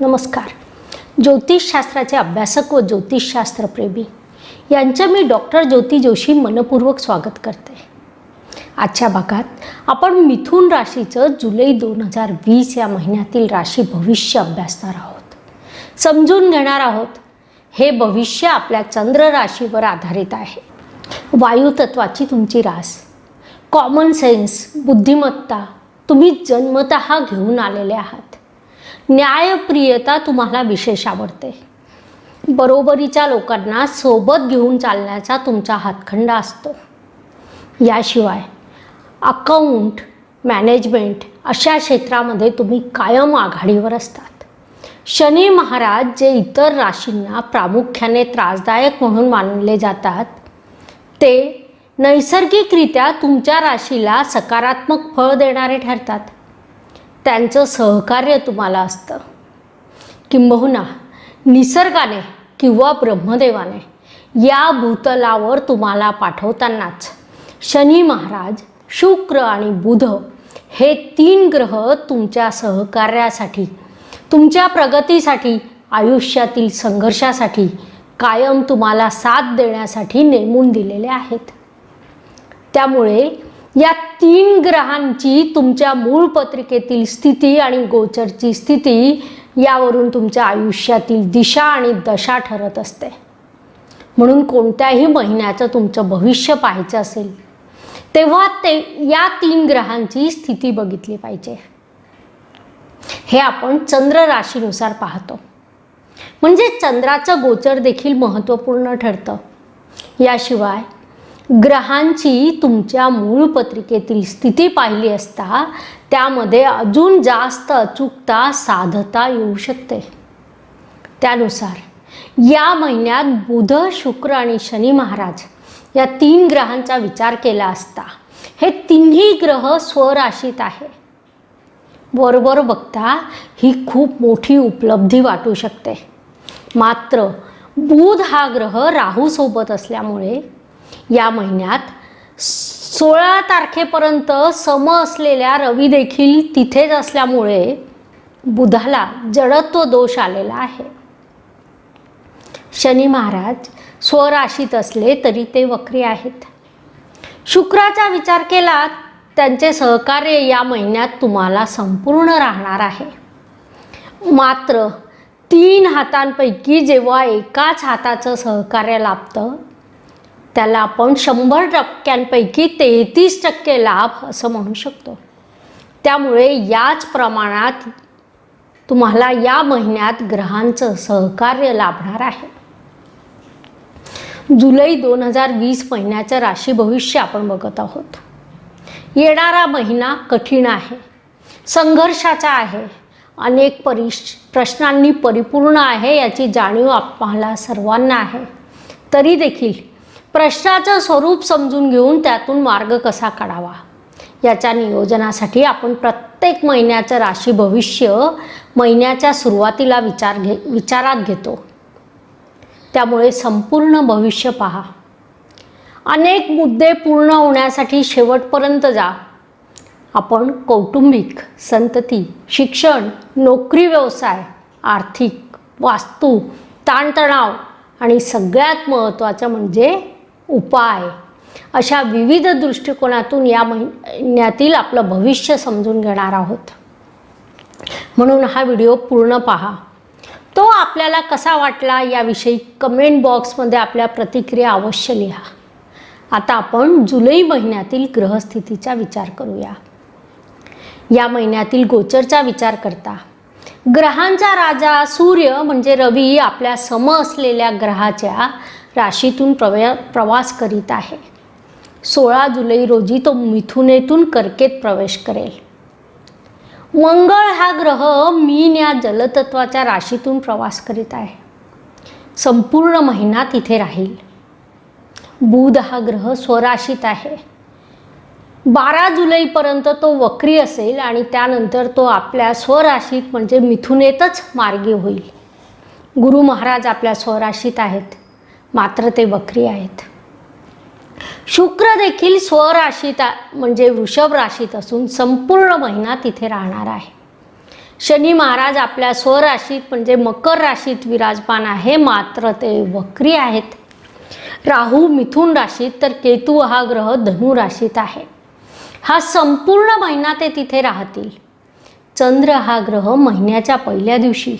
नमस्कार. ज्योतिषशास्त्राचे अभ्यासक व ज्योतिषशास्त्रप्रेमी यांचं मी डॉक्टर ज्योती जोशी मनपूर्वक स्वागत करते. आजच्या भागात आपण मिथुन राशीचं जुलै दोन हजार वीस या महिन्यातील राशी भविष्य अभ्यासणार आहोत. समजून घेणार आहोत हे भविष्य आपल्या चंद्र राशीवर आधारित आहे. वायुतत्वाची तुमची रास कॉमन सेन्स बुद्धिमत्ता तुम्ही जन्मत घेऊन आलेले आहात. न्यायप्रियता तुम्हाला विशेष आवडते. बरोबरीच्या लोकांना सोबत घेऊन चालण्याचा तुमचा हातखंडा असतो. याशिवाय अकाउंट मॅनेजमेंट अशा क्षेत्रामध्ये तुम्ही कायम आघाडीवर असतात. शनी महाराज जे इतर राशींना प्रामुख्याने त्रासदायक म्हणून मानले जातात ते नैसर्गिकरित्या तुमच्या राशीला सकारात्मक फळ देणारे ठरतात. त्यांचं सहकार्य तुम्हाला असतं. किंबहुना निसर्गाने किंवा ब्रह्मदेवाने या भूतलावर तुम्हाला पाठवतानाच शनी महाराज शुक्र आणि बुध हे तीन ग्रह तुमच्या सहकार्यासाठी तुमच्या प्रगतीसाठी आयुष्यातील संघर्षासाठी कायम तुम्हाला साथ देण्यासाठी नेमून दिलेले आहेत. त्यामुळे या तीन ग्रहांची तुमच्या मूळ पत्रिकेतील स्थिती आणि गोचरची स्थिती यावरून तुमच्या आयुष्यातील दिशा आणि दशा ठरत असते. म्हणून कोणत्याही महिन्याचं तुमचं भविष्य पाहायचं असेल तेव्हा ते या तीन ग्रहांची स्थिती बघितली पाहिजे. हे आपण चंद्र राशीनुसार पाहतो. म्हणजे चंद्राचं गोचर देखील महत्त्वपूर्ण ठरतं. याशिवाय ग्रहांची तुमच्या मूळ पत्रिकेतील स्थिती पाहिली असता त्यामध्ये अजून जास्त अचूकता साधता येऊ शकते. त्यानुसार या महिन्यात बुध शुक्र आणि शनी महाराज या तीन ग्रहांचा विचार केला असता हे तिन्ही ग्रह स्वराशीत आहे. बरोबर बघता ही खूप मोठी उपलब्धी वाटू शकते. मात्र बुध हा ग्रह राहूसोबत असल्यामुळे या महिन्यात सोळा तारखेपर्यंत सम असलेल्या रवी देखील तिथेच असल्यामुळे बुधाला जडत्व दोष आलेला आहे. शनी महाराज स्वराशीत असले तरी ते वक्री आहेत. शुक्राचा विचार केला त्यांचे सहकार्य या महिन्यात तुम्हाला संपूर्ण राहणार आहे. मात्र तीन हातांपैकी जेव्हा एकाच हाताचं सहकार्य लाभतं त्याला आपण शंभर टक्क्यांपैकी तेहतीस टक्के लाभ असं म्हणू शकतो. त्यामुळे याच प्रमाणात तुम्हाला या महिन्यात ग्रहांचं सहकार्य लाभणार आहे. जुलै दोन हजार वीस महिन्याचं राशी भविष्य आपण बघत आहोत. येणारा महिना कठीण आहे. संघर्षाचा आहे. अनेक परिश प्रश्नांनी परिपूर्ण आहे याची जाणीव आम्हाला सर्वांना आहे. तरी देखील प्रश्नाचं स्वरूप समजून घेऊन त्यातून मार्ग कसा काढावा? याच्या नियोजनासाठी आपण प्रत्येक महिन्याचं राशी भविष्य महिन्याच्या सुरुवातीला विचार घे विचारात घेतो. त्यामुळे संपूर्ण भविष्य पहा. अनेक मुद्दे पूर्ण होण्यासाठी शेवटपर्यंत जा. आपण कौटुंबिक संतती शिक्षण नोकरी व्यवसाय आर्थिक वास्तू ताणतणाव आणि सगळ्यात महत्त्वाचं म्हणजे उपाय अशा विविध दृष्टिकोनातून या महिन्यातील आपलं भविष्य समजून घेणार आहोत. म्हणून हा व्हिडिओ पूर्ण पहा. तो आपल्याला कसा वाटला याविषयी कमेंट बॉक्समध्ये आपल्या प्रतिक्रिया अवश्य लिहा. आता आपण जुलै महिन्यातील ग्रहस्थितीचा विचार करूया. या महिन्यातील गोचरचा विचार करता. ग्रहांचा राजा सूर्य म्हणजे रवी आपल्या सम असलेल्या ग्रहाच्या राशीतून प्रवे प्रवास करीत आहे. सोळा जुलै रोजी तो मिथुनेतून कर्केत प्रवेश करेल. मंगळ हा ग्रह मीन या जलतत्वाच्या राशीतून प्रवास करीत आहे. संपूर्ण महिना तिथे राहील. बुध हा ग्रह स्वराशीत आहे. बारा जुलैपर्यंत तो वक्री असेल आणि त्यानंतर तो आपल्या स्वराशीत म्हणजे मिथुनेतच मार्गी होईल. गुरु महाराज आपल्या स्वराशीत आहेत. मात्र ते बकरी आहेत. शुक्र देखील स्वराशीत म्हणजे वृषभ राशीत असून संपूर्ण महिना तिथे राहणार आहे. शनी महाराज आपल्या स्वराशीत म्हणजे मकर राशीत विराजमान आहे मात्र ते वक्री आहेत. राहू मिथुन राशीत तर केतू हा ग्रह धनु राशीत आहे. हा संपूर्ण महिना ते तिथे राहतील. चंद्र हा ग्रह महिन्याच्या पहिल्या दिवशी.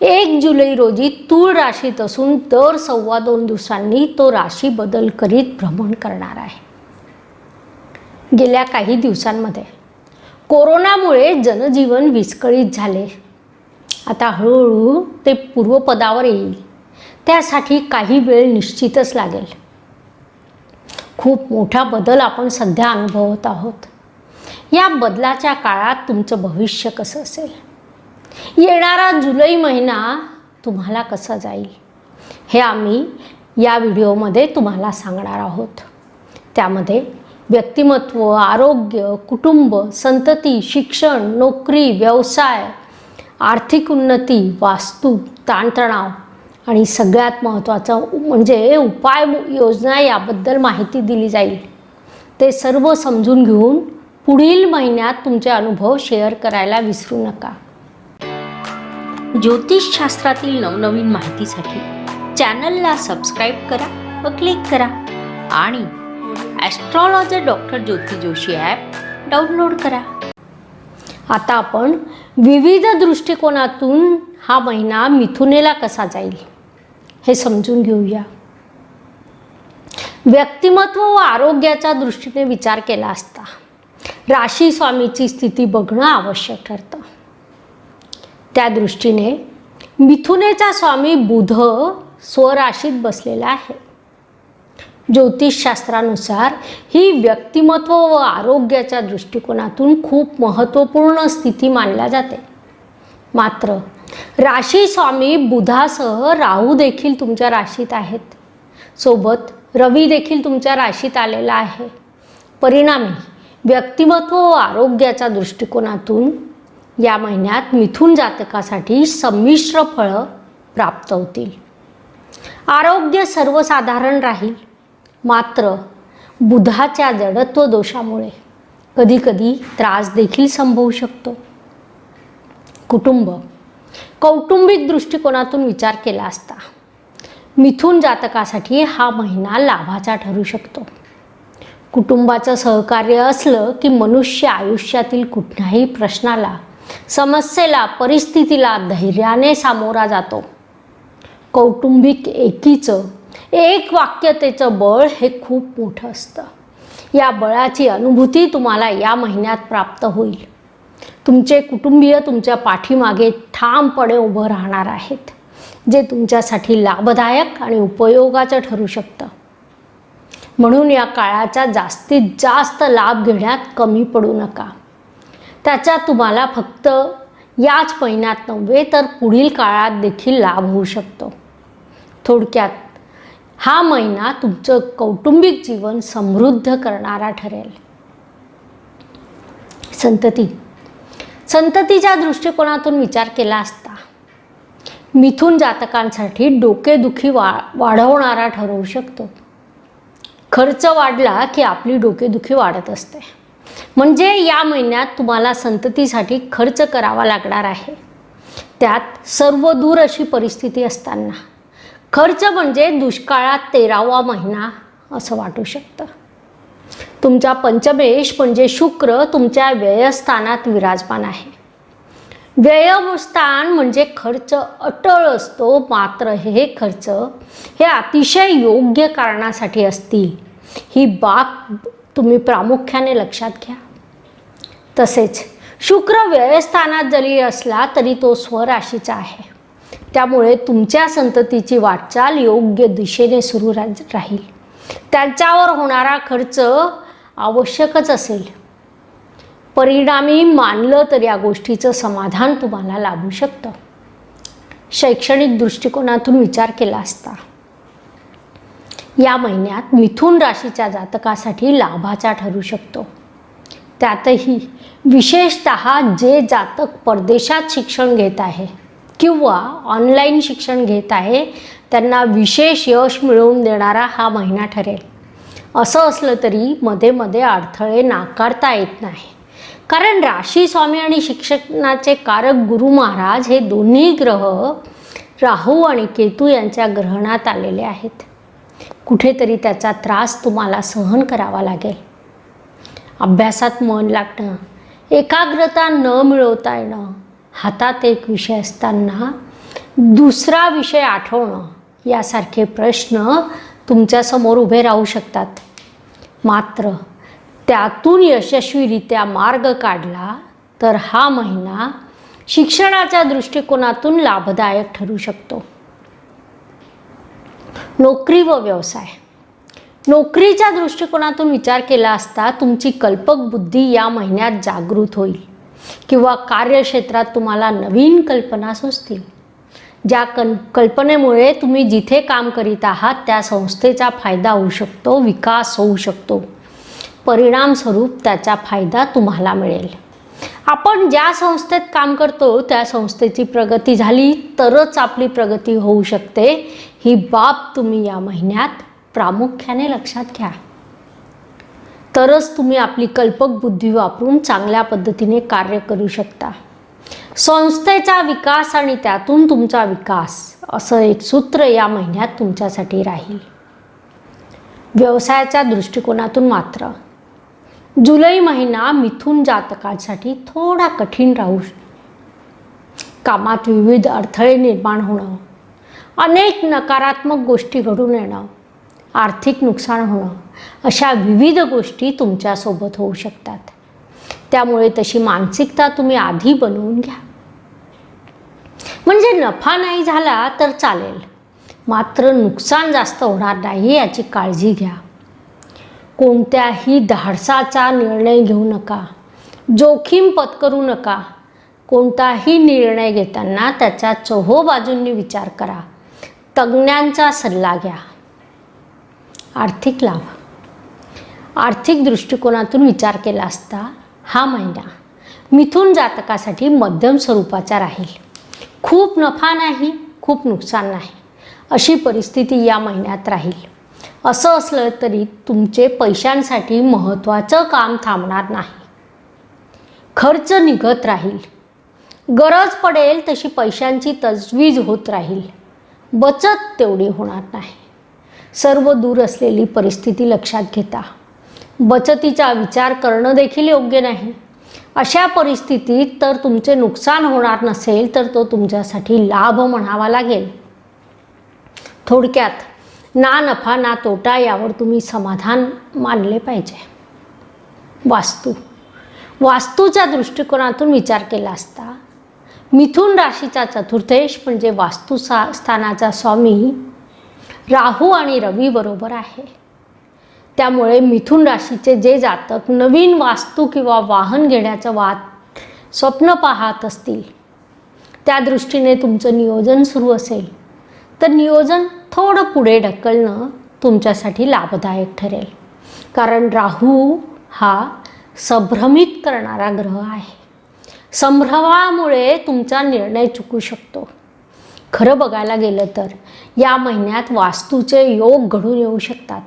एक जुलै रोजी तूळ राशीत असून दर सव्वा दोन दिवसांनी तो राशी बदल करीत भ्रमण करणार आहे. गेल्या काही दिवसांमध्ये कोरोनामुळे जनजीवन विस्कळीत झाले. आता हळूहळू ते पूर्वपदावर येईल. त्यासाठी काही वेळ निश्चितच लागेल. खूप मोठा बदल आपण सध्या अनुभवत आहोत. या बदलाच्या काळात तुमचं भविष्य कसं असेल? येणारा जुलै महिना तुम्हाला कसा जाईल? हे आम्ही या व्हिडिओमध्ये तुम्हाला सांगणार आहोत. त्यामध्ये व्यक्तिमत्व आरोग्य कुटुंब संतती शिक्षण नोकरी व्यवसाय आर्थिक उन्नती वास्तू ताणतणाव आणि सगळ्यात महत्त्वाचं म्हणजे उपाय योजना याबद्दल माहिती दिली जाईल. ते सर्व समजून घेऊन पुढील महिन्यात तुमचे अनुभव शेअर करायला विसरू नका. ज्योतिषशास्त्रातील नवनवीन माहितीसाठी चॅनलला सबस्क्राईब करा व क्लिक करा आणि astrologer doctor Jyoti Joshi app download करा. आता आपण विविध दृष्टिकोनातून हा महिना मिथुनेला कसा जाईल हे समजून घेऊया. व्यक्तिमत्व व आरोग्याच्या दृष्टीने विचार केला असता. राशी स्वामीची स्थिती बघणं आवश्यक ठरतं. त्या दृष्टीने मिथुनेचा स्वामी बुध स्वराशीत बसलेला आहे. ज्योतिषशास्त्रानुसार ही व्यक्तिमत्व व आरोग्याच्या दृष्टिकोनातून खूप महत्त्वपूर्ण स्थिती मानल्या जाते. मात्र राशी स्वामी बुधासह राहू देखील तुमच्या राशीत आहेत. सोबत रवी देखील तुमच्या राशीत आलेला आहे. परिणामी व्यक्तिमत्व व आरोग्याच्या दृष्टिकोनातून या महिन्यात मिथुन जातकासाठी संमिश्र फळं प्राप्त होतील. आरोग्य सर्वसाधारण राहील. मात्र बुधाच्या जडत्व दोषामुळे कधीकधी त्रास देखील संभवू शकतो. कुटुंब. कौटुंबिक दृष्टिकोनातून विचार केला असता मिथुन जातकासाठी हा महिना लाभाचा ठरू शकतो. कुटुंबाचं सहकार्य असलं की मनुष्य आयुष्यातील कुठल्याही प्रश्नाला समस्येला परिस्थितीला धैर्याने सामोरा जातो. कौटुंबिक एकीचं एक वाक्यतेचं बळ हे खूप मोठं असतं. या बळाची अनुभूती तुम्हाला या महिन्यात प्राप्त होईल. तुमचे कुटुंबीय तुमच्या पाठीमागे ठामपणे उभं राहणार आहेत जे तुमच्यासाठी लाभदायक आणि उपयोगाचं ठरू शकतं. म्हणून या काळाचा जास्तीत जास्त लाभ घेण्यात कमी पडू नका. त्याचा तुम्हाला फक्त याच महिन्यात नव्हे तर पुढील काळात देखील लाभ होऊ शकतो. थोडक्यात हा महिना तुमचं कौटुंबिक जीवन समृद्ध करणारा ठरेल. संतती संततीच्या दृष्टिकोनातून विचार केला असता मिथून जातकांसाठी डोकेदुखी वा वाढवणारा ठरवू शकतो. खर्च वाढला की आपली डोकेदुखी वाढत असते. म्हणजे या महिन्यात तुम्हाला संततीसाठी खर्च करावा लागणार आहे. त्यात सर्व दूर अशी परिस्थिती असताना. खर्च म्हणजे दुष्काळात तेरावा महिना असं वाटू शकतं. तुमचा पंचमेश म्हणजे शुक्र तुमच्या व्ययस्थानात विराजमान आहे. व्ययस्थान म्हणजे खर्च अटळ असतो मात्र हे खर्च हे अतिशय योग्य कारणासाठी असतील. ही बाब तुम्ही प्रामुख्याने लक्षात घ्या. तसेच शुक्र व्ययस्थानात जरी असला तरी तो स्वराशीचा आहे. त्यामुळे तुमच्या संततीची वाटचाल योग्य दिशेने सुरू रा राहील. त्यांच्यावर होणारा खर्च आवश्यकच असेल. परिणामी मानलं तर या गोष्टीचं समाधान तुम्हाला लाभू शकतं. शैक्षणिक दृष्टिकोनातून विचार केला असता. या महिन्यात मिथुन राशीच्या जातकासाठी लाभाचा ठरू शकतो. त्यातही विशेषत जे जातक परदेशात शिक्षण घेत आहे किंवा ऑनलाईन शिक्षण घेत आहे त्यांना विशेष यश मिळवून देणारा हा महिना ठरेल. असं असलं तरी मध्ये मध्ये अडथळे नाकारता येत नाही. कारण राशी स्वामी आणि शिक्षणाचे कारक गुरु महाराज हे दोन्ही ग्रह राहू आणि केतू यांच्या ग्रहणात आलेले आहेत. कुठेतरी त्याचा त्रास तुम्हाला सहन करावा लागेल. अभ्यासात मन लागणं एकाग्रता न मिळवता येणं हातात एक विषय असताना दुसरा विषय आठवणं यासारखे प्रश्न तुमच्यासमोर उभे राहू शकतात. मात्र त्यातून यशस्वीरित्या मार्ग काढला तर हा महिना शिक्षणाच्या दृष्टिकोनातून लाभदायक ठरू शकतो. नोकरी व व्यवसाय. नोकरीच्या दृष्टिकोनातून विचार केला असता तुमची कल्पक बुद्धी या महिन्यात जागृत होईल किंवा कार्यक्षेत्रात तुम्हाला नवीन कल्पना सुचतील. ज्या कल कल्पनेमुळे तुम्ही जिथे काम करीत आहात त्या संस्थेचा फायदा होऊ शकतो विकास होऊ शकतो. परिणामस्वरूप त्याचा फायदा तुम्हाला मिळेल. आपण ज्या संस्थेत काम करतो त्या संस्थेची प्रगती झाली तरच आपली प्रगती होऊ शकते. ही बाब तुम्ही या महिन्यात प्रामुख्याने लक्षात घ्या. तरच तुम्ही आपली कल्पक बुद्धी वापरून चांगल्या पद्धतीने कार्य करू शकता. संस्थेचा विकास आणि त्यातून तुमचा विकास असं एक सूत्र या महिन्यात तुमच्यासाठी राहील. व्यवसायाच्या दृष्टिकोनातून मात्र. जुलै महिना मिथून जातकांसाठी थोडा कठीण राहू कामात विविध अडथळे निर्माण होणं अनेक नकारात्मक गोष्टी घडून येणं आर्थिक नुकसान होणं अशा विविध गोष्टी तुमच्यासोबत होऊ शकतात. त्यामुळे तशी मानसिकता तुम्ही आधी बनवून घ्या. म्हणजे नफा नाही झाला तर चालेल. मात्र नुकसान जास्त होणार नाही याची काळजी घ्या. कोणत्याही धाडसाचा निर्णय घेऊ नका. जोखीम पत्करू नका. कोणताही निर्णय घेताना त्याच्या चोहोबाजूंनी विचार करा. तज्ज्ञांचा सल्ला घ्या. आर्थिक लाभ. आर्थिक दृष्टिकोनातून विचार केला असता हा महिना मिथून जातकासाठी मध्यम स्वरूपाचा राहील. खूप नफा नाही खूप नुकसान नाही अशी परिस्थिती या महिन्यात राहील. असं असलं तरी तुमचे पैशांसाठी महत्त्वाचं काम थांबणार नाही. खर्च निघत राहील. गरज पडेल तशी पैशांची तजवीज होत राहील. बचत तेवढी होणार नाही. सर्व दूर असलेली परिस्थिती लक्षात घेता. बचतीचा विचार करणं देखील योग्य नाही. अशा परिस्थितीत तर तुमचे नुकसान होणार नसेल तर तो तुमच्यासाठी लाभ म्हणावा लागेल. थोडक्यात ना नफा ना तोटा यावर तुम्ही समाधान मानले पाहिजे. वास्तू. वास्तूच्या दृष्टिकोनातून विचार केला असता मिथुन राशीचा चतुर्थेश म्हणजे वास्तुसा स्थानाचा स्वामी राहू आणि रवी बरोबर आहे. त्यामुळे मिथुन राशीचे जे जातक नवीन वास्तू किंवा वाहन घेण्याचं वाद स्वप्न पाहत असतील त्या दृष्टीने तुमचं नियोजन सुरू असेल. तर नियोजन थोडं पुढे ढकलणं तुमच्यासाठी लाभदायक ठरेल. कारण राहू हा संभ्रमित करणारा ग्रह आहे. संभ्रमामुळे तुमचा निर्णय चुकू शकतो. खरं बघायला गेलं तर या महिन्यात वास्तूचे योग घडून येऊ शकतात.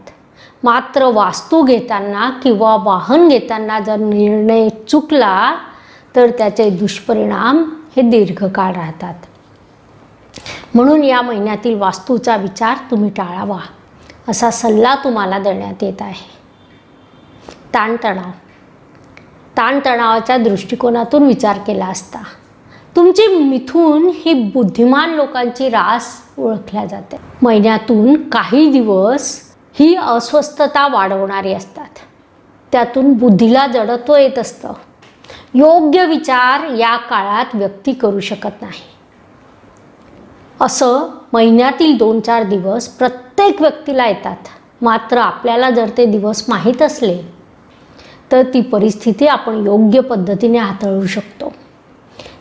मात्र वास्तू घेताना किंवा वाहन घेताना जर निर्णय चुकला तर त्याचे दुष्परिणाम हे दीर्घकाळ राहतात. म्हणून या महिन्यातील वास्तूचा विचार तुम्ही टाळावा. असा सल्ला तुम्हाला देण्यात येत आहे. ताणतणाव. ताणतणावाच्या दृष्टिकोनातून विचार केला असता. तुमची मिथून ही बुद्धिमान लोकांची रास ओळखल्या जाते. महिन्यातून काही दिवस ही अस्वस्थता वाढवणारी असतात. त्यातून बुद्धीला जडत्व येत असतं. योग्य विचार या काळात व्यक्ती करू शकत नाही. असं महिन्यातील दोन चार दिवस प्रत्येक व्यक्तीला येतात. मात्र आपल्याला जर ते दिवस माहीत असले तर ती परिस्थिती आपण योग्य पद्धतीने हाताळू शकतो.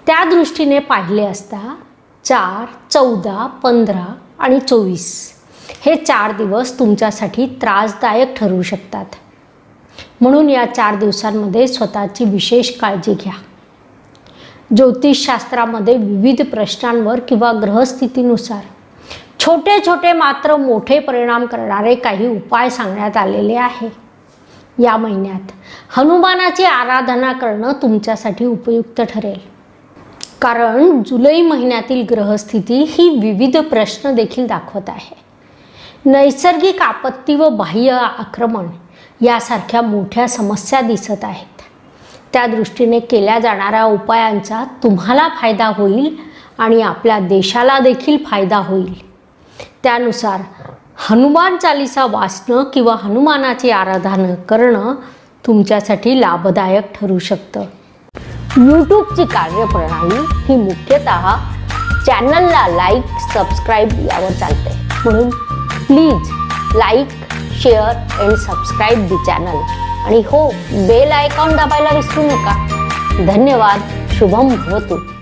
त्या दृष्टीने पाहिले असता चार चौदा पंधरा आणि चोवीस हे चार दिवस तुमच्यासाठी त्रासदायक ठरू शकतात. म्हणून या चार दिवसांमध्ये स्वतःची विशेष काळजी घ्या. ज्योतिषशास्त्रामध्ये विविध प्रश्नांवर किंवा ग्रहस्थितीनुसार छोटे छोटे मात्र मोठे परिणाम करणारे काही उपाय सांगण्यात आलेले आहे. या महिन्यात. हनुमानाची आराधना करणं तुमच्यासाठी उपयुक्त ठरेल. कारण जुलै महिन्यातील ग्रहस्थिती ही विविध प्रश्न देखील दाखवत आहे. नैसर्गिक आपत्ती व बाह्य आक्रमण यासारख्या मोठ्या समस्या दिसत आहेत. त्या दृष्टीने केल्या जाणाऱ्या उपायांचा तुम्हाला फायदा होईल आणि आपल्या देशाला देखील फायदा होईल. त्यानुसार हनुमान चालिसा वाचणं किंवा हनुमानाची आराधना करणं तुमच्यासाठी लाभदायक ठरू शकतं. यूट्यूबची कार्यप्रणाली ही मुख्यतः चॅनलला लाईक सबस्क्राईब यावर चालते. म्हणून please like share and subscribe the channel. आणि हो बेल आयकॉन दाबायला विसरू नका. धन्यवाद शुभम भवतू.